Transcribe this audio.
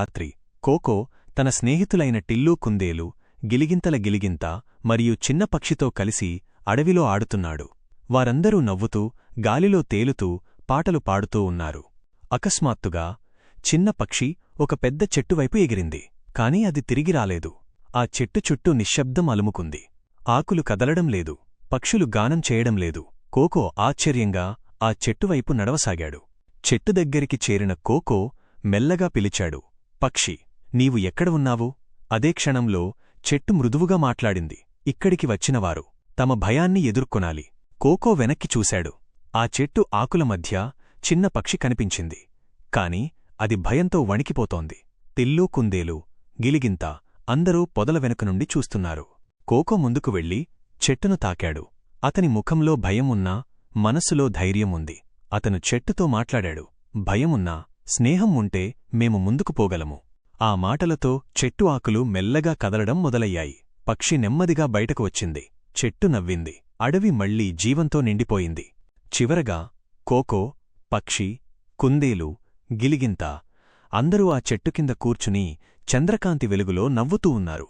రాత్రి కోకో తన స్నేహితులైన టిల్లూ కుందేలు గిలిగింతల గిలిగింత మరియు చిన్న పక్షితో కలిసి అడవిలో ఆడుతున్నాడు. వారందరూ నవ్వుతూ గాలిలో తేలుతూ పాటలు పాడుతూ ఉన్నారు. అకస్మాత్తుగా చిన్న పక్షి ఒక పెద్ద చెట్టువైపు ఎగిరింది కాని అది తిరిగి రాలేదు. ఆ చెట్టు చుట్టూ నిశ్శబ్దం అలుముకుంది. ఆకులు కదలడం లేదు పక్షులు గానం చేయడం లేదు. కోకో ఆశ్చర్యంగా ఆ చెట్టువైపు నడవసాగాడు. చెట్టు దగ్గరికి చేరిన కోకో మెల్లగా పిలిచాడు పక్షి నీవు ఎక్కడ ఉన్నావు? అదే క్షణంలో చెట్టు మృదువుగా మాట్లాడింది. ఇక్కడికి వచ్చినవారు తమ భయాన్ని ఎదుర్కొనాలి. కోకో వెనక్కి చూశాడు. ఆ చెట్టు ఆకుల మధ్య చిన్న పక్షి కనిపించింది. కాని అది భయంతో వణికిపోతోంది. తిల్లూ కుందేలు గిలిగింత అందరూ పొదల వెనుక నుండి చూస్తున్నారు. కోకో ముందుకు వెళ్ళి చెట్టును తాకాడు. అతని ముఖంలో భయం ఉన్నా మనస్సులో ధైర్యం ఉంది అతను చెట్టుతో మాట్లాడాడు. భయమున్నా స్నేహం ఉంటే మేము ముందుకు పోగలము. ఆ మాటలతో చెట్టు ఆకులు మెల్లగా కదలడం మొదలయ్యాయి. పక్షి నెమ్మదిగా బయటకు వచ్చింది. చెట్టు నవ్వింది. అడవి మళ్ళీ జీవంతో నిండిపోయింది. చివరగా కోకో పక్షి కుందేలు గిలిగింత అందరూ ఆ చెట్టు కింద కూర్చుని చంద్రకాంతి వెలుగులో నవ్వుతూ ఉన్నారు.